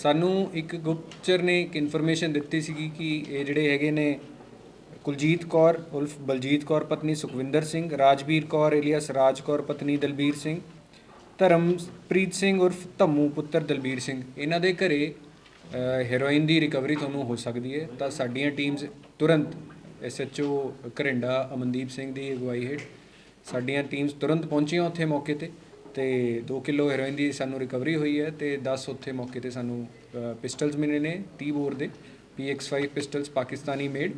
ਸਾਨੂੰ ਇੱਕ ਗੁਪਚਰ ਨੇ ਇੱਕ ਇਨਫੋਰਮੇਸ਼ਨ ਦਿੱਤੀ ਸੀਗੀ ਕਿ ਇਹ ਜਿਹੜੇ ਹੈਗੇ ਨੇ ਕੁਲਜੀਤ ਕੌਰ ਉਲਫ ਬਲਜੀਤ ਕੌਰ ਪਤਨੀ ਸੁਖਵਿੰਦਰ ਸਿੰਘ, ਰਾਜਵੀਰ ਕੌਰ ਏਲੀਅਸ, ਰਾਜ ਕੌਰ ਪਤਨੀ ਦਲਬੀਰ ਸਿੰਘ, ਧਰਮਪ੍ਰੀਤ ਸਿੰਘ ਉਰਫ ਧੰਮੂ ਪੁੱਤਰ ਦਲਬੀਰ ਸਿੰਘ। ਇਹਨਾਂ ਦੇ ਘਰੇ ਹੈਰੋਇਨ ਦੀ ਰਿਕਵਰੀ ਤੁਹਾਨੂੰ ਹੋ ਸਕਦੀ ਹੈ। ਤਾਂ ਸਾਡੀਆਂ ਟੀਮਸ ਤੁਰੰਤ ਐਸਐਚਓ ਘਰਿੰਡਾ ਅਮਨਦੀਪ ਸਿੰਘ ਦੀ ਅਗਵਾਈ ਹੇਠ ਸਾਡੀਆਂ ਟੀਮਸ ਤੁਰੰਤ ਪਹੁੰਚੀਆਂ ਉੱਥੇ ਮੌਕੇ ਤੇ ਤੇ 2 ਕਿਲੋ ਹੈਰੋਇਨ ਦੀ ਸਾਨੂੰ ਰਿਕਵਰੀ ਹੋਈ ਹੈ ਤੇ 10 ਉੱਥੇ ਮੌਕੇ ਤੇ ਸਾਨੂੰ ਪਿਸਟਲਸ ਮਿਲੇ ਨੇ 30 ਬੋਰ ਦੇ PX5 ਪਿਸਟਲਸ ਪਾਕਿਸਤਾਨੀ ਮੇਡ।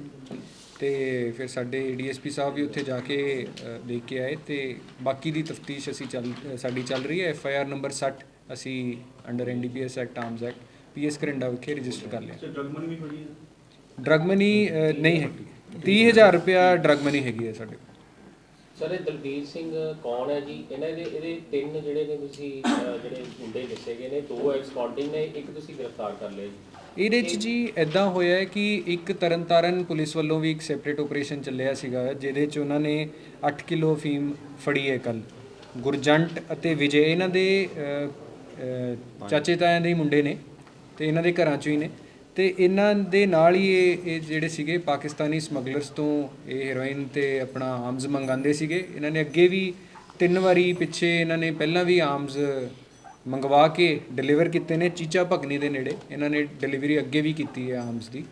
ਤੇ ਫਿਰ ਸਾਡੇ ਡੀਐਸਪੀ ਸਾਹਿਬ ਵੀ ਉੱਥੇ ਜਾ ਕੇ ਦੇਖ ਕੇ ਆਏ ਤੇ ਬਾਕੀ ਦੀ ਤਫਤੀਸ਼ ਅਸੀਂ ਚੱਲ ਸਾਡੀ ਚੱਲ ਰਹੀ ਹੈ। ਐਫ ਆਈ ਆਰ ਨੰਬਰ 60 ਅਸੀਂ under NDPS act arms act PS Gharinda ਵਿਖੇ ਰਜਿਸਟਰ ਕਰ ਲਿਆ। ਡਰਗ ਮਨੀ ਵੀ ਹੋਈ ਹੈ? ਡਰਗ ਮਨੀ ਨਹੀਂ ਹੈਗੀ। 30000 ਰੁਪਇਆ ਡਰਗ ਮਨੀ ਹੈਗੀ ਹੈ ਸਾਡੇ ਕੋਲ। ਸਰ ਇਹ ਦਲਬੀਰ ਸਿੰਘ ਕੌਣ ਹੈ ਜੀ? ਇਹਨਾਂ ਦੇ ਇਹਦੇ ਤਿੰਨ ਜਿਹੜੇ ਨੇ ਤੁਸੀਂ ਅਹ, ਜਿਹੜੇ ਮੁੰਡੇ ਦੱਸੇ ਗਏ ਨੇ ਦੋ ਐਕਸਪਾਂਡਿੰਗ ਨੇ ਇੱਕ ਤੁਸੀਂ ਗ੍ਰਿਫਤਾਰ ਕਰ ਲਿਆ ਜੀ। ਇਹਦੇ ਚ ਜੀ ਐਦਾਂ ਹੋਇਆ ਹੈ ਕਿ ਇੱਕ ਤਰਨਤਾਰਨ ਪੁਲਿਸ ਵੱਲੋਂ ਵੀ ਇੱਕ ਸੈਪਰੇਟ ਆਪਰੇਸ਼ਨ ਚੱਲਿਆ ਸੀਗਾ ਜਿਹਦੇ ਚ ਉਹਨਾਂ ਨੇ 8 ਕਿਲੋ ਫੀਮ ਫੜੀ ਹੈ ਕੱਲ ਗੁਰਜੰਟ ਅਤੇ ਵਿਜੇ ਇਹਨਾਂ ਦੇ ਅ, ਅ, ਚਾਚੇ ਤਾਇਆਂ ਦੇ ਹੀ ਮੁੰਡੇ ਨੇ ਤੇ ਇਹਨਾਂ ਦੇ ਘਰਾਂ ਚੋਂ ਹੀ ਨੇ। ਤੇ ਇਹਨਾਂ ਦੇ ਨਾਲ ਹੀ ਇਹ ਇਹ ਜਿਹੜੇ ਸੀਗੇ ਪਾਕਿਸਤਾਨੀ ਸਮਗਲਰਸ ਤੋਂ ਇਹ ਹੈਰੋਇਨ ਤੇ ਆਪਣਾ ਆਰਮਸ ਮੰਗਾਉਂਦੇ ਸੀਗੇ। ਇਹਨਾਂ ਨੇ ਅੱਗੇ ਵੀ ਤਿੰਨ ਵਾਰੀ ਪਿੱਛੇ ਇਹਨਾਂ ਨੇ ਪਹਿਲਾਂ ਵੀ ਆਰਮਸ ਮੰਗਵਾ ਕੇ ਡਿਲੀਵਰ ਕੀਤੇ ਨੇ ਚੀਚਾ ਭਗਨੀ ਦੇ ਨੇੜੇ। ਇਹਨਾਂ ਨੇ ਡਿਲੀਵਰੀ ਅੱਗੇ ਵੀ ਕੀਤੀ ਹੈ ਆਰਮਸ ਦੀ।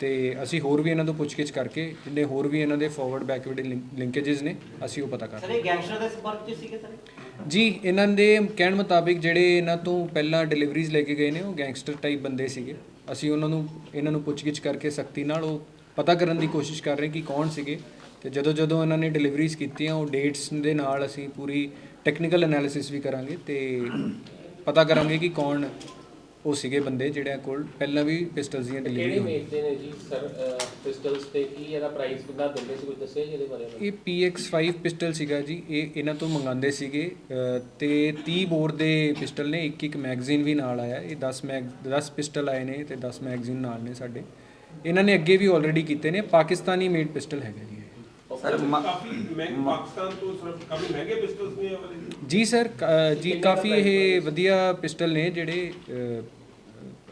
ਤੇ ਅਸੀਂ ਹੋਰ ਵੀ ਇਹਨਾਂ ਤੋਂ ਪੁੱਛਗਿੱਛ ਕਰਕੇ ਜਿੰਨੇ ਹੋਰ ਵੀ ਇਹਨਾਂ ਦੇ ਫਾਰਵਰਡ ਬੈਕਵਰਡ ਲਿੰਕੇजेस ਨੇ ਅਸੀਂ ਉਹ ਪਤਾ ਕਰ ਸਰ ਇਹ ਗੈਂਗਸਟਰ ਦੇ ਸੰਪਰਕ ਚ ਸੀਗੇ ਸਰ? ਜੀ ਇਹਨਾਂ ਦੇ ਕਹਿਣ ਮੁਤਾਬਿਕ ਜਿਹੜੇ ਇਹਨਾਂ ਤੋਂ ਪਹਿਲਾਂ ਡਿਲੀਵਰੀਜ਼ ਲੈ ਕੇ ਗਏ ਨੇ ਉਹ ਗੈਂਗਸਟਰ ਟਾਈਪ ਬੰਦੇ ਸੀਗੇ। ਅਸੀਂ ਉਹਨਾਂ ਨੂੰ, ਇਹਨਾਂ ਨੂੰ ਪੁੱਛਗਿੱਛ ਕਰਕੇ ਸਖਤੀ ਨਾਲ ਉਹ ਪਤਾ ਕਰਨ ਦੀ ਕੋਸ਼ਿਸ਼ ਕਰ ਰਹੇ ਕਿ ਕੌਣ ਸੀਗੇ। ਤੇ ਜਦੋਂ ਜਦੋਂ ਇਹਨਾਂ ਨੇ ਡਿਲੀਵਰੀਜ਼ ਕੀਤੀਆਂ, ਉਹ ਡੇਟਸ ਦੇ ਨਾਲ ਅਸੀਂ ਪੂਰੀ ਟੈਕਨੀਕਲ ਐਨਾਲਿਸਿਸ ਵੀ ਕਰਾਂਗੇ ਤੇ ਪਤਾ ਕਰਾਂਗੇ ਕਿ ਕੌਣ ਉਹ ਸੀਗੇ ਬੰਦੇ ਜਿਹੜਿਆਂ ਕੋਲ ਪਹਿਲਾਂ ਵੀ ਪਿਸਟਲਸ ਦੀਆਂ ਕਿਹੜੇ ਡਿਲੀਵਰੀ ਹੋਈਆਂ ਵੇਚਦੇ ਨੇ ਜੀ? ਸਰ ਪਿਸਟਲਸ ਤੇ ਕੀ ਇਹਦਾ ਪ੍ਰਾਈਸ ਕਿੰਨਾ ਦਿੰਦੇ ਸੀ? ਕੋਈ ਦੱਸਿਆ ਜੀ ਇਹਦੇ ਬਾਰੇ? ਇਹ PX5 ਪਿਸਟਲ ਸੀਗਾ ਜੀ। ਇਹ ਇਹਨਾਂ ਤੋਂ ਮੰਗਾਉਂਦੇ ਸੀਗੇ। ਅ, ਤੇ 30 ਬੋਰ ਦੇ ਪਿਸਟਲ ਨੇ। ਇੱਕ ਇੱਕ ਮੈਗਜ਼ੀਨ ਵੀ ਨਾਲ ਆਇਆ। ਇਹ 10 ਮੈਗ 10 ਪਿਸਟਲ ਆਏ ਨੇ ਤੇ 10 ਮੈਗਜ਼ੀਨ ਨਾਲ ਨੇ ਸਾਡੇ। ਇਹਨਾਂ ਨੇ ਅੱਗੇ ਵੀ ਆਲਰੇਡੀ ਕੀਤੇ ਨੇ। ਪਾਕਿਸਤਾਨੀ ਮੇਡ ਪਿਸਟਲ ਹੈਗਾ ਜੀ ਇਹ ਸਰ ਕਾਫੀ ਮਹਿੰਗੇ ਪਾਕਿਸਤਾਨ ਤੋਂ ਸਿਰਫ ਕਾਫੀ ਮਹਿੰਗੇ ਪਿਸਟਲਸ ਨੇ ਇਹ ਵਾਲੇ ਜੀ ਸਰ ਕ- ਜੀ ਕਾਫੀ ਇਹ ਵਧੀਆ ਪਿਸਟਲ ਨੇ ਜਿਹੜੇ ਅ,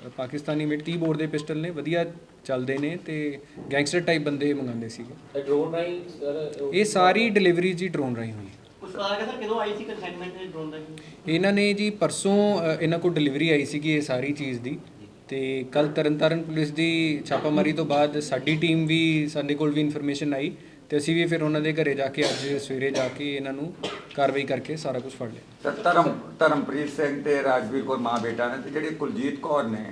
ਅ, ਪਾਕਿਸਤਾਨੀ ਮੇਡ 30 ਬੋਰ ਦੇ ਪਿਸਟਲ ਨੇ ਵਧੀਆ ਚੱਲਦੇ ਨੇ ਤੇ ਗੈਂਗਸਟਰ ਟਾਈਪ ਬੰਦੇ ਮੰਗਾਉਂਦੇ ਸੀਗੇ। ਇਹ ਡਰੋਨ ਰਾਈ ਸਰ ਇਹ ਸਾਰੀ ਡਿਲੀਵਰੀ ਜੀ ਡਰੋਨ ਰਾਹੀਂ ਹੋਈ। ਹੈ ਕੁਝ ਪਤਾ ਲੱਗਾ ਸਰ ਕਦੋਂ ਆਈ ਸੀ ਕੰਸਾਈਨਮੈਂਟ ਦੇ ਡਰੋਨ ਦਾ ਇਹਨਾਂ ਨੇ ਜੀ ਪਰਸੋਂ ਅ, ਇਹਨਾਂ ਕੋਲ ਡਿਲੀਵਰੀ ਆਈ ਸੀਗੀ ਇਹ ਸਾਰੀ ਚੀਜ਼ ਦੀ। ਤੇ ਕੱਲ ਤਰਨਤਾਰਨ ਪੁਲਿਸ ਦੀ ਛਾਪਾਮਾਰੀ ਤੋਂ ਬਾਅਦ ਸਾਡੀ ਟੀਮ ਵੀ ਸਾਡੇ ਕੋਲ ਵੀ ਇਨਫੋਰਮੇਸ਼ਨ ਆਈ। ਤੇ ਅਸੀਂ ਵੀ ਫਿਰ ਉਹਨਾਂ ਦੇ ਘਰੇ ਜਾ ਕੇ ਅੱਜ ਸਵੇਰੇ ਜਾ ਕੇ ਇਹਨਾਂ ਨੂੰ ਕਾਰਵਾਈ ਕਰਕੇ ਸਾਰਾ ਕੁਝ ਫੜ ਲਿਆ। ਧਰਮ ਧਰਮਪ੍ਰੀਤ ਸਿੰਘ ਤੇ ਰਾਜਵੀਰ ਕੌਰ ਮਾਂ ਬੇਟਾ ਨੇ ਤੇ ਜਿਹੜੀ ਕੁਲਜੀਤ ਕੌਰ ਨੇ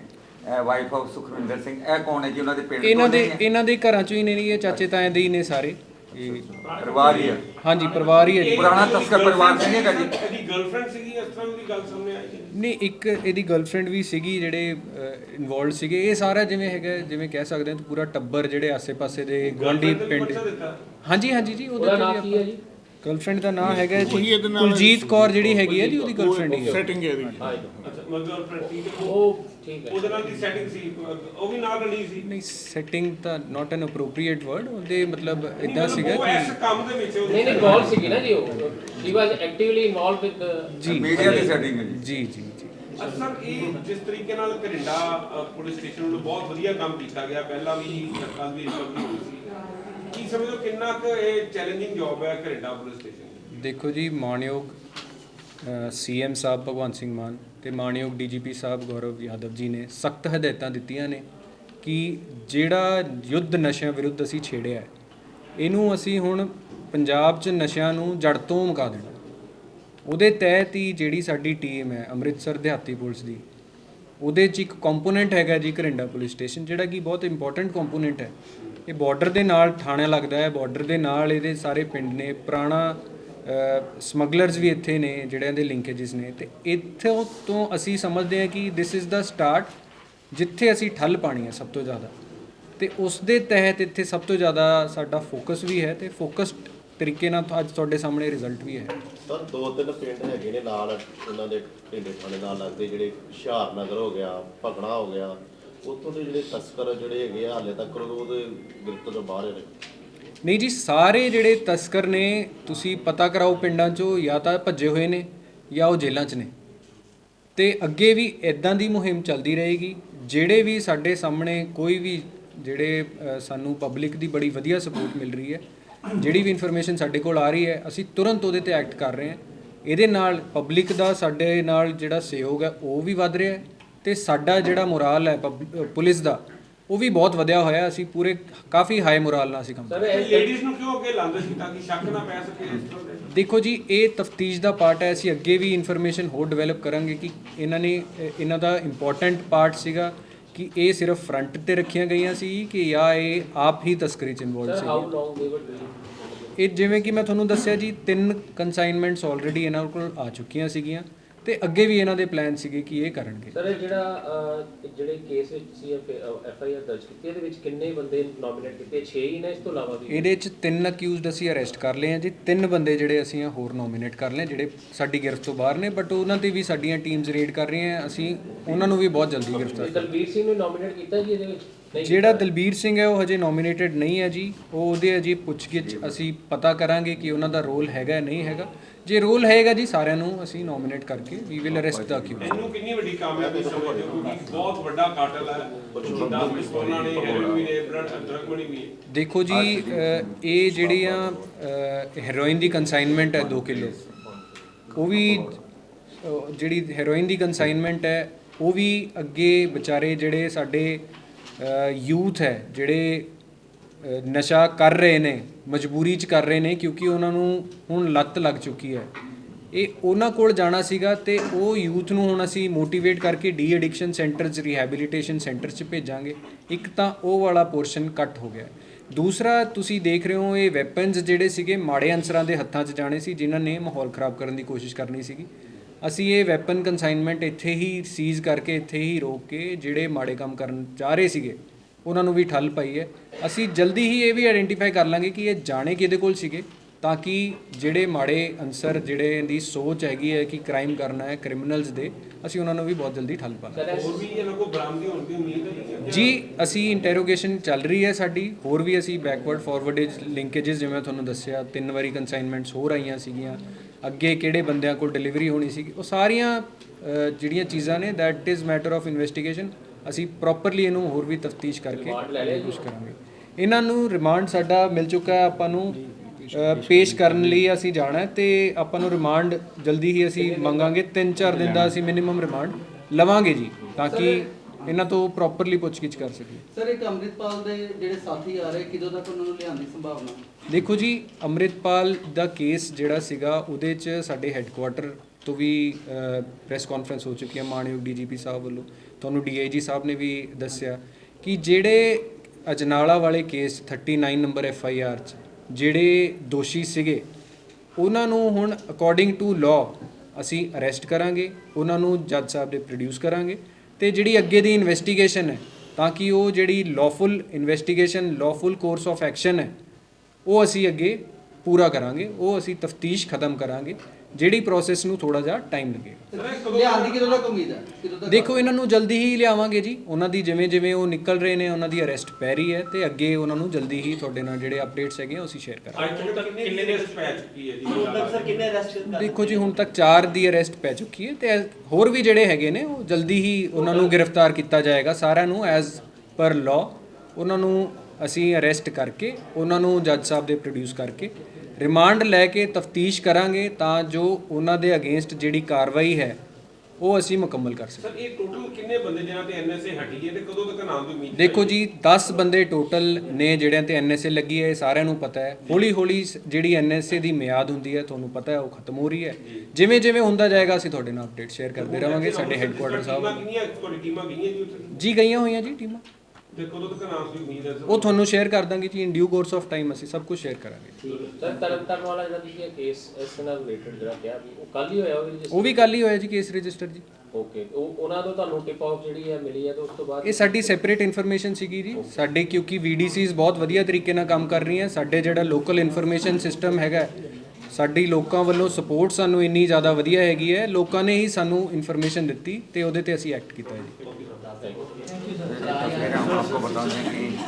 ਵਾਈਫ ਆਫ ਸੁਖਵਿੰਦਰ ਸਿੰਘ ਇਹ ਕੌਣ ਹੈ ਜੀ? ਉਹਨਾਂ ਦੇ ਪਿੰਡ ਤੋਂ ਇਹਨਾਂ ਦੇ? ਇਹਨਾਂ ਦੇ ਘਰਾਂ ਚੋਂ ਹੀ ਨੇ ਜੀ, ਇਹ ਚਾਚੇ ਤਾਏ ਦੇ ਹੀ ਨੇ ਸਾਰੇ। ਇਹ ਪਰਿਵਾਰ ਹੀ ਹੈ? ਹਾਂਜੀ ਪਰਿਵਾਰ ਹੀ ਹੈ ਜੀ। ਪੁਰਾਣਾ ਤਸਕਰ ਪਰਿਵਾਰ ਨਹੀਂ ਹੈਗਾ ਜੀ? ਗਰਲਫ੍ਰੈਂਡ ਸੀਗੀ ਇਸ ਤਰ੍ਹਾਂ ਦੀ ਗੱਲ ਸਾਹਮਣੇ ਆਈ ਹੈ? ਨਹੀਂ ਇੱਕ ਇਹਦੀ ਗਰਲਫ੍ਰੈਂਡ ਵੀ ਸੀਗੀ ਜਿਹੜੇ ਇਨਵੋਲਡ ਸੀਗੇ। ਇਹ ਸਾਰਾ ਜਿਵੇਂ ਹੈਗਾ ਜਿਵੇਂ ਕਹਿ ਸਕਦੇ ਹਾਂ ਪੂਰਾ ਟੱਬਰ ਜਿਹੜੇ ਆਸੇ-ਪਾਸੇ ਦੇ ਵੀ ਪਿੰਡ ਹਾਂਜੀ ਹਾਂਜੀ ਜੀ ਉਹਦਾ ਤੇ ਨਾਮ ਵੀ ਕੀ ਹੈ ਜੀ? ਗਰਲਫ੍ਰੈਂਡ ਦਾ ਨਾਮ ਹੈਗਾ ਜੀ। ਕੁਲਜੀਤ ਕੌਰ ਜਿਹੜੀ ਹੈਗੀ ਹੈ ਜੀ ਉਹਦੀ ਗਰਲਫ੍ਰੈਂਡ ਹੀ ਹੈ ਸੈਟਿੰਗ ਹੈ ਇਹਦੀ ਹਾਂ। ਜੀ। ਅੱਛਾ ਮਤਲਬ ਗਰਲਫ੍ਰੈਂਡ ਠੀਕ ਹੈ ਉਹ- ਠੀਕ ਹੈ ਉਹਦੇ ਨਾਲ ਦੀ ਸੈਟਿੰਗ ਸੀ? ਉਹ ਵੀ ਨਾਲ ਰਲੀ ਸੀ। ਨਹੀਂ ਸੈਟਿੰਗ ਤਾਂ ਨਾਟ ਐਨ ਅਪਰੋਪਰੀਏਟ ਵਰਡ ਉਹਦੇ ਮਤਲਬ ਇਦਾਂ ਸੀਗਾ ਉਹ ਕਿ ਇਸ ਕੰਮ ਦੇ ਵਿੱਚ ਨਹੀਂ ਨਹੀਂ ਇਨਵੋਲਵ ਸੀਗੀ ਨਾ ਜੀ ਉਹ। She was actively involve with ਜੀ ਮੀਡੀਆ ਦੀ ਸੈਟਿੰਗ ਹੈ ਜੀ। ਜੀ ਜੀ ਸਰ ਇਹ ਜਿਸ ਤਰੀਕੇ ਨਾਲ ਘਰਿੰਡਾ ਅ, ਪੁਲਿਸ ਸਟੇਸ਼ਨ ਨੂੰ ਬਹੁਤ ਵਧੀਆ ਕੰਮ ਕੀਤਾ ਗਿਆ। ਪਹਿਲਾਂ ਵੀ ਕੱਲ ਵੀ ਰਿਕਵਰੀ ਹੋਈ ਸੀ। ਕੀ ਸਮਝੋ ਕਿੰਨਾ ਕੁ ਇਹ ਚੈਲੰਜਿੰਗ ਜੌਬ ਹੈ ਘਰਿੰਡਾ ਪੁਲਿਸ ਸਟੇਸ਼ਨ ਦੇਖੋ ਜੀ ਮਾਨਯੋਗ ਸੀਐਮ ਸਾਹਿਬ ਭਗਵੰਤ ਸਿੰਘ ਮਾਨ ਤੇ ਮਾਨਯੋਗ ਡੀਜੀਪੀ ਸਾਹਿਬ ਗੌਰਵ ਯਾਦਵ ਜੀ ਨੇ ਸਖਤ ਹਦਾਇਤਾਂ ਦਿੱਤੀਆਂ ਨੇ ਕਿ ਜਿਹੜਾ ਯੁੱਧ ਨਸ਼ਿਆਂ ਵਿਰੁੱਧ ਅਸੀਂ ਛੇੜਿਆ ਹੈ, ਇਹਨੂੰ ਅਸੀਂ ਹੁਣ ਪੰਜਾਬ 'ਚ ਨਸ਼ਿਆਂ ਨੂੰ ਜੜ ਤੋਂ ਮੁਕਾ ਦੇਣਾ। ਉਹਦੇ ਤਹਿਤ ਹੀ ਜਿਹੜੀ ਸਾਡੀ ਟੀਮ ਹੈ ਅੰਮ੍ਰਿਤਸਰ ਦਿਹਾਤੀ ਪੁਲਿਸ ਦੀ, ਉਹਦੇ 'ਚ ਇੱਕ ਕੰਪੋਨੈਂਟ ਹੈਗਾ ਜੀ ਘਰਿੰਡਾ ਪੁਲਿਸ ਸਟੇਸ਼ਨ ਜਿਹੜਾ ਕਿ ਬਹੁਤ ਇੰਪੋਰਟੈਂਟ ਕੰਪੋਨੈਂਟ ਹੈ। ਇਹ ਬਾਰਡਰ ਦੇ ਨਾਲ ਥਾਣਾ ਲੱਗਦਾ ਹੈ ਬਾਰਡਰ ਦੇ ਨਾਲ ਇਹਦੇ ਸਾਰੇ ਪਿੰਡ ਨੇ, ਪੁਰਾਣਾ ਸਮਗਲਰਸ ਵੀ ਇੱਥੇ ਨੇ, ਜਿਹੜਿਆਂ ਦੇ ਲਿੰਕੇजेस ਨੇ। ਤੇ ਇੱਥੋਂ ਤੋਂ ਅਸੀਂ ਸਮਝਦੇ ਹਾਂ ਕਿ ਥਿਸ ਇਜ਼ ਦਾ ਸਟਾਰਟ ਜਿੱਥੇ ਅਸੀਂ ਠੱਲ ਪਾਣੀ ਹੈ ਸਭ ਤੋਂ ਜ਼ਿਆਦਾ। ਤੇ ਉਸ ਦੇ ਤਹਿਤ ਇੱਥੇ ਸਭ ਤੋਂ ਜ਼ਿਆਦਾ ਸਾਡਾ ਫੋਕਸ ਵੀ ਹੈ ਤੇ ਫੋਕਸਡ ਤਰੀਕੇ ਨਾਲ ਅੱਜ ਤੁਹਾਡੇ ਸਾਹਮਣੇ ਰਿਜ਼ਲਟ ਵੀ ਹੈ। ਸਰ ਦੋ ਤਿੰਨ ਪਿੰਡ ਹੈਗੇ ਨੇ ਨਾਲ, ਉਹਨਾਂ ਦੇ ਪਿੰਡੇ ਥਾਣੇ ਨਾਲ ਲੱਗਦੇ, ਜਿਹੜੇ ਹੁਸ਼ਿਆਰ ਹੋ ਗਿਆ ਭਗੜਾ ਹੋ ਗਿਆ ਉੱਥੋਂ ਦੇ ਜਿਹੜੇ ਤਸਕਰ ਜਿਹੜੇ ਹੈਗੇ ਆ, ਹਾਲੇ ਤੱਕ ਉਹਦੇ ਗ੍ਰਿਫਤ ਤੋਂ ਬਾਹਰ ਨੇ ਨਹੀਂ ਜੀ, ਸਾਰੇ ਜਿਹੜੇ ਤਸਕਰ ਨੇ, ਤੁਸੀਂ ਪਤਾ ਕਰਾਓ ਪਿੰਡਾਂ 'ਚੋਂ, ਜਾਂ ਤਾਂ ਭੱਜੇ ਹੋਏ ਨੇ, ਜਾਂ ਉਹ ਜੇਲ੍ਹਾਂ 'ਚ ਨੇ। ਤੇ ਅੱਗੇ ਵੀ ਇਦਾਂ ਦੀ ਮੁਹਿੰਮ ਚੱਲਦੀ ਰਹੇਗੀ, ਜਿਹੜੇ ਵੀ ਸਾਡੇ ਸਾਹਮਣੇ ਕੋਈ ਵੀ ਜਿਹੜੇ ਸਾਨੂੰ ਪਬਲਿਕ ਦੀ ਬੜੀ ਵਧੀਆ ਸਪੋਰਟ ਮਿਲ ਰਹੀ ਹੈ, ਜਿਹੜੀ ਵੀ ਇਨਫੋਰਮੇਸ਼ਨ ਸਾਡੇ ਕੋਲ ਆ ਰਹੀ ਹੈ, ਅਸੀਂ ਤੁਰੰਤ ਉਹਦੇ ਤੇ ਐਕਟ ਕਰ ਰਹੇ ਹਾਂ। ਇਹਦੇ ਨਾਲ ਪਬਲਿਕ ਦਾ ਸਾਡੇ ਨਾਲ ਜਿਹੜਾ ਸਹਿਯੋਗ ਹੈ, ਉਹ ਵੀ ਵੱਧ ਰਿਹਾ ਹੈ। ਤੇ ਸਾਡਾ ਜਿਹੜਾ ਮੋਰਾਲ ਹੈ ਪੁਲਿਸ ਦਾ ਉਹ ਵੀ ਬਹੁਤ ਵਧਿਆ ਹੋਇਆ ਅਸੀਂ ਪੂਰੇ ਕਾਫੀ ਹਾਈ ਮੋਰਾਲ ਨਾਲ ਅਸੀਂ ਕੰਮ ਕਰ ਰਹੇ ਹਾਂ। ਸਰ ਲੇਡੀਜ਼ ਨੂੰ ਕਿਉਂ ਅੱਗੇ ਲਾਉਂਦੇ ਸੀ ਤਾਂ ਕਿ ਸ਼ੱਕ ਨਾ ਪੈ ਸਕੇ ਇਸ ਤਰ੍ਹਾਂ ਦੇ? ਦੇਖੋ ਜੀ ਇਹ ਤਫਤੀਸ਼ ਦਾ ਪਾਰਟ ਹੈ। ਅਸੀਂ ਅੱਗੇ ਵੀ ਇਨਫੋਰਮੇਸ਼ਨ ਹੋਰ ਡਿਵੈਲਪ ਕਰਾਂਗੇ ਕਿ ਇਹਨਾਂ ਨੇ ਇਹਨਾਂ ਦਾ ਇੰਪੋਰਟੈਂਟ ਪਾਰਟ ਸੀਗਾ ਕਿ ਇਹ ਸਿਰਫ ਫਰੰਟ ਤੇ ਰੱਖੀਆਂ ਗਈਆਂ ਸੀ ਕਿ ਜਾਂ ਇਹ ਆਪ ਹੀ ਤਸਕਰੀ ਚ involved sir C how long they were doing ਇਹ ਜਿਵੇਂ ਕਿ ਮੈਂ ਤੁਹਾਨੂੰ ਦੱਸਿਆ ਜੀ ਤਿੰਨ ਕਨਸਾਈਨਮੈਂਟਸ ਆਲਰੇਡੀ ਇਹਨਾਂ ਕੋਲ ਆ ਚੁੱਕੀਆਂ ਸੀਗੀਆਂ। ਤੇ ਅੱਗੇ ਵੀ ਇਹਨਾਂ ਦੇ ਪਲਾਨ ਸੀਗੇ ਕਿ ਇਹ ਕਰਨਗੇ। ਸਰ ਜਿਹੜਾ ਜਿਹੜੇ ਕੇਸ ਵਿੱਚ ਸੀ ਐਫ ਆਈ ਆਰ ਦਰਜ ਕੀਤੀ ਇਹਦੇ ਵਿੱਚ ਕਿੰਨੇ ਬੰਦੇ ਨੋਮੀਨੇਟ ਕੀਤੇ? 6 ਹੀ ਨੇ ਇਸ ਤੋਂ ਇਲਾਵਾ ਵੀ? ਇਹਦੇ ਚ ਤਿੰਨ ਅਕਿਊਜ਼ਡ ਅਸੀਂ ਅਰੈਸਟ ਕਰ ਲਏ ਆ ਜੀ। ਤਿੰਨ ਬੰਦੇ ਜਿਹੜੇ ਅਸੀਂ ਆ ਹੋਰ ਨੋਮੀਨੇਟ ਕਰ ਲਏ ਜਿਹੜੇ ਸਾਡੀ ਗਿਰਫਤ ਤੋਂ ਬਾਹਰ ਨੇ ਬਟ ਉਹਨਾਂ ਤੇ ਵੀ ਸਾਡੀਆਂ ਟੀਮਸ ਰੇਡ ਕਰ ਰਹੀਆਂ ਅਸੀਂ ਉਹਨਾਂ ਨੂੰ ਵੀ ਬਹੁਤ ਜਲਦੀ ਗ੍ਰਿਫਤਾਰ ਦਲਬੀਰ ਸਿੰਘ ਨੂੰ ਨੋਮੀਨੇਟ ਕੀਤਾ ਜੀ ਇਹਦੇ ਵਿੱਚ? ਜਿਹੜਾ ਦਲਬੀਰ ਸਿੰਘ ਹੈ ਉਹ ਹਜੇ ਨੋਮੀਨੇਟਡ ਨਹੀਂ ਹੈ ਜੀ। ਉਹ ਉਹਦੇ ਅਜੇ ਪੁੱਛਗਿੱਛ ਅਸੀਂ ਪਤਾ ਕਰਾਂਗੇ ਕਿ ਉਹਨਾਂ ਦਾ ਰੋਲ ਹੈਗਾ ਨਹੀਂ ਹੈਗਾ। ਜੇ ਰੋਲ ਹੈਗਾ ਜੀ ਸਾਰਿਆਂ ਨੂੰ ਅਸੀਂ ਨੋਮੀਨੇਟ ਕਰਕੇ ਵੀ ਵਿਲ ਅਰੈਸਟ ਦਾ ਕਿਉਂ ਇਹਨੂੰ ਕਿੰਨੀ ਵੱਡੀ ਕਾਮਯਾਬੀ ਸਮਝਦੇ ਹੋ ਕਿਉਂਕਿ ਬਹੁਤ ਵੱਡਾ ਕਾਟਲ ਹੈ। 10 ਪਿਸਤੌਲਾਂ ਨੇ ਹੈਰੋਇਨ ਵੀ ਨੇ ਬਲੱਡ ਡਰਗ ਵੀ। ਹੈ ਦੇਖੋ ਜੀ ਇਹ ਜਿਹੜੀਆਂ ਹੈਰੋਇਨ ਦੀ ਕਨਸਾਈਨਮੈਂਟ ਹੈ 2 ਕਿਲੋ। ਉਹ ਵੀ ਜਿਹੜੀ ਹੈਰੋਇਨ ਦੀ ਕਨਸਾਈਨਮੈਂਟ ਹੈ ਉਹ ਵੀ ਅੱਗੇ ਵਿਚਾਰੇ ਜਿਹੜੇ ਸਾਡੇ ਯੂਥ ਹੈ ਜਿਹੜੇ ਨਸ਼ਾ ਕਰ ਰਹੇ ਨੇ, ਮਜਬੂਰੀ 'ਚ ਕਰ ਰਹੇ ਨੇ ਕਿਉਂਕਿ ਉਹਨਾਂ ਨੂੰ ਹੁਣ ਲੱਤ ਲੱਗ ਚੁੱਕੀ ਹੈ। ਇਹ ਉਹਨਾਂ ਕੋਲ ਜਾਣਾ ਸੀਗਾ ਤੇ ਉਹ ਯੂਥ ਨੂੰ ਹੁਣ ਅਸੀਂ ਮੋਟੀਵੇਟ ਕਰਕੇ ਡੀ ਐਡਿਕਸ਼ਨ ਸੈਂਟਰ 'ਚ, ਰਿਹੈਬਿਲਿਟੇਸ਼ਨ ਸੈਂਟਰ 'ਚ ਭੇਜਾਂਗੇ। ਇੱਕ ਤਾਂ ਉਹ ਵਾਲਾ ਪੋਰਸ਼ਨ ਕੱਟ ਹੋ ਗਿਆ। ਦੂਸਰਾ, ਤੁਸੀਂ ਦੇਖ ਰਹੇ ਹੋ ਇਹ ਵੈਪਨਸ ਜਿਹੜੇ ਸੀਗੇ ਮਾੜੇ ਅਨਸਰਾਂ ਦੇ ਹੱਥਾਂ 'ਚ ਜਾਣੇ ਸੀ, ਜਿਨ੍ਹਾਂ ਨੇ ਮਾਹੌਲ ਖਰਾਬ ਕਰਨ ਦੀ ਕੋਸ਼ਿਸ਼ ਕਰਨੀ ਸੀਗੀ। ਅਸੀਂ ਇਹ ਵੈਪਨ ਕਨਸਾਈਨਮੈਂਟ ਇੱਥੇ ਹੀ ਸੀਜ਼ ਕਰਕੇ, ਇੱਥੇ ਹੀ ਰੋਕ ਕੇ ਜਿਹੜੇ ਮਾੜੇ ਕੰਮ ਕਰਨ ਚਾਹ ਰਹੇ ਸੀਗੇ ਉਹਨਾਂ ਨੂੰ ਵੀ ਠੱਲ ਪਾਈ ਹੈ। ਅਸੀਂ ਜਲਦੀ ਹੀ ਇਹ ਵੀ ਆਇਡੈਂਟੀਫਾਈ ਕਰ ਲਾਂਗੇ ਕਿ ਇਹ ਜਾਣੇ ਕਿਹਦੇ ਕੋਲ ਸੀਗੇ ਤਾਂ ਕਿ ਜਿਹੜੇ ਮਾੜੇ ਅਨਸਰ ਜਿਹੜੇ ਦੀ ਸੋਚ ਹੈਗੀ ਹੈ ਕਿ ਕ੍ਰਾਈਮ ਕਰਨਾ ਹੈ ਕ੍ਰਿਮੀਨਲਸ ਦੇ ਅਸੀਂ ਉਹਨਾਂ ਨੂੰ ਵੀ ਬਹੁਤ ਜਲਦੀ ਠੱਲ ਸਰ ਹੋਰ ਵੀ ਇਹਨਾਂ ਕੋਲ ਬਰਾਮਦੀ ਹੋਣ ਦੀ ਉਮੀਦ ਹੈ ਜੀ? ਅਸੀਂ ਇੰਟਰੋਗੇਸ਼ਨ ਚੱਲ ਰਹੀ ਹੈ ਸਾਡੀ। ਹੋਰ ਵੀ ਅਸੀਂ ਬੈਕਵਰਡ ਫਾਰਵਰਡੇਜ ਲਿੰਕੇजेस ਜਿਵੇਂ ਤੁਹਾਨੂੰ ਦੱਸਿਆ ਤਿੰਨ ਵਾਰੀ ਕਨਸਾਈਨਮੈਂਟਸ ਹੋਰ ਆਈਆਂ ਸੀਗੀਆਂ। ਅੱਗੇ ਕਿਹੜੇ ਬੰਦਿਆਂ ਕੋਲ ਡਿਲੀਵਰੀ ਹੋਣੀ ਸੀਗੀ ਉਹ ਸਾਰੀਆਂ ਜਿਹੜੀਆਂ ਚੀਜ਼ਾਂ ਨੇ that is matter of investigation ਅਸੀਂ ਪ੍ਰੋਪਰਲੀ ਇਹਨੂੰ ਹੋਰ ਵੀ ਤਫਤੀਸ਼ ਕਰਕੇ? ਕੋਸ਼ਿਸ਼ ਕਰਾਂਗੇ। ਇਹਨਾਂ ਨੂੰ ਰਿਮਾਂਡ ਸਾਡਾ ਮਿਲ ਚੁੱਕਾ ਹੈ ਆਪਾਂ ਨੂੰ ਪੇਸ਼ ਕਰਨ ਲਈ ਅਸੀਂ ਜਾਣਾ ਹੈ ਤੇ ਆਪਾਂ ਨੂੰ ਰਿਮਾਂਡ ਜਲਦੀ ਹੀ ਅਸੀਂ ਮੰਗਾਂਗੇ 3-4 ਦਿਨ ਦਾ ਅਸੀਂ ਮਿਨੀਮਮ ਰਿਮਾਂਡ ਲਵਾਂਗੇ ਜੀ ਤਾਂ ਕਿ ਇਹਨਾਂ ਤੋਂ ਪ੍ਰੋਪਰਲੀ ਪੁੱਛਗਿੱਛ ਕਰ ਸਕੀਏ। ਸਰ ਇੱਕ ਅੰਮ੍ਰਿਤਪਾਲ ਦੇ ਜਿਹੜੇ ਸਾਥੀ ਆ ਰਹੇ ਕਿਦੋਂ ਤੱਕ ਉਹਨਾਂ ਨੂੰ ਲਿਆਉਣ ਦੀ ਸੰਭਾਵਨਾ? ਦੇਖੋ ਜੀ ਅੰਮ੍ਰਿਤਪਾਲ ਦਾ ਕੇਸ ਜਿਹੜਾ ਸੀਗਾ ਉਹਦੇ 'ਚ ਸਾਡੇ ਹੈੱਡਕੁਆਟਰ ਤੋਂ ਵੀ ਪ੍ਰੈਸ ਕਾਨਫਰੰਸ ਹੋ ਚੁੱਕੀ ਹੈ ਮਾਨਯੋਗ ਡੀਜੀਪੀ ਸਾਹਿਬ ਵੱਲੋਂ। ਤੁਹਾਨੂੰ ਡੀਆਈਜੀ ਸਾਹਿਬ ਨੇ ਵੀ ਦੱਸਿਆ ਕਿ ਜਿਹੜੇ ਅਜਨਾਲਾ ਵਾਲੇ case 39 number F I R 'ਚ ਜਿਹੜੇ ਦੋਸ਼ੀ ਸੀਗੇ ਉਹਨਾਂ ਨੂੰ ਹੁਣ ਅਕੋਰਡਿੰਗ ਟੂ ਲਾਅ ਅਸੀਂ ਅਰੈਸਟ ਕਰਾਂਗੇ ਉਹਨਾਂ ਨੂੰ ਜੱਜ ਸਾਹਿਬ ਦੇ ਪ੍ਰੋਡਿਊਸ ਕਰਾਂਗੇ। ਤੇ ਜਿਹੜੀ ਅੱਗੇ ਦੀ ਇਨਵੈਸਟੀਗੇਸ਼ਨ ਹੈ, ਤਾਂ ਕਿ ਉਹ ਜਿਹੜੀ lawful investigation lawful course of action ਹੈ, ਉਹ ਅਸੀਂ ਅੱਗੇ ਪੂਰਾ ਕਰਾਂਗੇ, ਉਹ ਅਸੀਂ ਤਫਤੀਸ਼ ਖਤਮ ਕਰਾਂਗੇ। ਜਿਹੜੀ ਪ੍ਰੋਸੈਸ ਨੂੰ ਥੋੜਾ ਜਿਹਾ ਟਾਈਮ ਲੱਗੇਗਾ ਲਿਆਉਣ ਦੀ ਕਦੋਂ ਤੱਕ ਉਮੀਦ ਹੈ? ਕਦੋਂ ਤੱਕ? ਦੇਖੋ ਇਹਨਾਂ ਨੂੰ ਜਲਦੀ ਹੀ ਲਿਆਵਾਂਗੇ ਜੀ। ਉਹਨਾਂ ਦੀ ਜਿਵੇਂ ਜਿਵੇਂ ਉਹ ਨਿਕਲ ਰਹੇ ਨੇ ਉਹਨਾਂ ਦੀ ਅਰੈਸਟ ਪੈ ਰਹੀ ਹੈ ਤੇ ਅੱਗੇ ਉਹਨਾਂ ਨੂੰ ਜਲਦੀ ਹੀ ਤੁਹਾਡੇ ਨਾਲ ਜਿਹੜੇ ਅਪਡੇਟਸ ਹੈਗੇ ਆ, ਉਹ ਅਸੀਂ ਸ਼ੇਅਰ ਕਰਾਂਗੇ। ਅੱਜ ਤੱਕ ਕਿੰਨੇ ਦੇ ਪੈ ਚੁੱਕੀ ਹੈ ਜੀ? ਹੁਣ ਤੱਕ ਸਰ ਕਿੰਨੇ ਅਰੈਸਟ ਕਰ ਦੇਖੋ ਜੀ ਹੁਣ ਤੱਕ 4 ਦੀ ਅਰੈਸਟ ਪੈ ਚੁੱਕੀ ਹੈ ਤੇ ਹੋਰ ਵੀ ਜਿਹੜੇ ਹੈਗੇ ਨੇ ਉਹ ਜਲਦੀ ਹੀ ਉਹਨਾਂ ਨੂੰ ਗ੍ਰਿਫਤਾਰ ਕੀਤਾ ਜਾਏਗਾ। ਸਾਰਿਆਂ ਨੂੰ ਐਜ਼ ਪਰ ਲਾਅ ਉਹਨਾਂ ਨੂੰ ਅਸੀਂ ਅਰੈਸਟ ਕਰਕੇ ਉਹਨਾਂ ਨੂੰ ਜੱਜ ਸਾਹਿਬ ਦੇ ਪ੍ਰੋਡਿਊਸ ਕਰਕੇ ਰਿਮਾਂਡ ਲੈ ਕੇ ਤਫਤੀਸ਼ ਕਰਾਂਗੇ ਤਾਂ ਜੋ ਉਹਨਾਂ ਦੇ ਅਗੇਂਸਟ ਜਿਹੜੀ ਕਾਰਵਾਈ ਹੈ ਉਹ ਅਸੀਂ ਮੁਕੰਮਲ ਕਰ ਸਕੀਏ। ਸਰ ਇਹ ਟੋਟਲ ਕਿੰਨੇ ਬੰਦੇ ਜਿਹਨਾਂ ਤੇ ਐਨਐਸਏ ਹਟੀ ਹੈ ਤੇ ਕਦੋਂ ਤੱਕ ਨਾਮ ਦੀ ਉਮੀਦ ਦੇਖੋ ਜੀ 10 ਬੰਦੇ ਟੋਟਲ ਨੇ ਜਿਹੜਿਆਂ ਤੇ ਐਨਐਸਏ ਲੱਗੀ ਹੈ ਇਹ ਸਾਰਿਆਂ ਨੂੰ ਪਤਾ ਹੈ। ਹੌਲੀ ਹੌਲੀ ਜਿਹੜੀ ਐਨਐਸਏ ਦੀ ਮਿਆਦ ਹੁੰਦੀ ਹੈ ਤੁਹਾਨੂੰ ਪਤਾ ਹੈ ਉਹ ਖਤਮ ਹੋ ਰਹੀ ਹੈ। ਜਿਵੇਂ ਜਿਵੇਂ ਹੁੰਦਾ ਜਾਏਗਾ ਅਸੀਂ ਤੁਹਾਡੇ ਨਾਲ ਅਪਡੇਟ ਸ਼ੇਅਰ ਕਰਦੇ ਰਵਾਂਗੇ ਸਾਡੇ ਹੈੱਡਕੁਆਟਰ ਟੀਮਾਂ ਸਾਹਿਬ ਕਿੰਨੀਆਂ ਤੁਹਾਡੀ ਟੀਮਾਂ ਗਈਆਂ ਜੀ ਉੱਥੇ? ਜੀ ਗਈਆਂ ਹੋਈਆਂ ਜੀ ਟੀਮਾਂ। ਤੇ ਕਦੋਂ ਤੱਕ ਨਾਮ ਦੀ ਉਮੀਦ ਹੈ ਸਰ ਉਹ ਤੁਹਾਨੂੰ ਸ਼ੇਅਰ ਕਰ ਦਾਂਗੇ ਜੀ in due course of time ਅਸੀਂ ਸਭ ਕੁਝ ਸ਼ੇਅਰ ਕਰਾਂਗੇ। ਸਰ ਤਰਨਤਾਰਨ ਵਾਲਾ ਜਿਹੜਾ ਤੁਸੀਂ ਇਹ ਕੇਸ ਇਸ ਨਾਲ ਰਿਲੇਟਡ ਜਿਹੜਾ ਕਿਹਾ ਵੀ ਉਹ ਕੱਲ ਹੀ ਹੋਇਆ ਉਹ ਉਹ ਵੀ ਕੱਲ ਹੀ ਹੋਇਆ ਜੀ ਕੇਸ ਰਜਿਸਟਰ ਜੀ। ਓਕੇ ਉਹ ਉਹਨਾਂ ਤੋਂ ਤੁਹਾਨੂੰ ਟਿਪ ਆਫ ਜਿਹੜੀ ਹੈ ਮਿਲੀ ਹੈ ਤੇ ਉਸ ਤੋਂ ਬਾਅਦ ਇਹ ਸਾਡੀ ਸੈਪਰੇਟ ਇਨਫੋਰਮੇਸ਼ਨ ਸੀਗੀ ਜੀ। ਸਾਡੇ ਕਿਉਂਕਿ ਵੀਡੀਸੀਜ਼ ਬਹੁਤ ਵਧੀਆ ਤਰੀਕੇ ਨਾਲ ਕੰਮ ਕਰ ਰਹੀਆਂ ਸਾਡੇ ਜਿਹੜਾ ਲੋਕਲ ਇਨਫੋਰਮੇਸ਼ਨ ਸਿਸਟਮ ਹੈਗਾ ਸਾਡੀ ਲੋਕਾਂ ਵੱਲੋਂ ਸਪੋਰਟ ਸਾਨੂੰ ਇੰਨੀ ਜ਼ਿਆਦਾ ਵਧੀਆ ਹੈਗੀ ਹੈ। ਲੋਕਾਂ ਨੇ ਹੀ ਸਾਨੂੰ ਇਨਫੋਰਮੇਸ਼ਨ ਦਿੱਤੀ ਤੇ ਉਹਦੇ ਤੇ ਅਸੀਂ ਐਕਟ ਕੀਤਾ Okay, now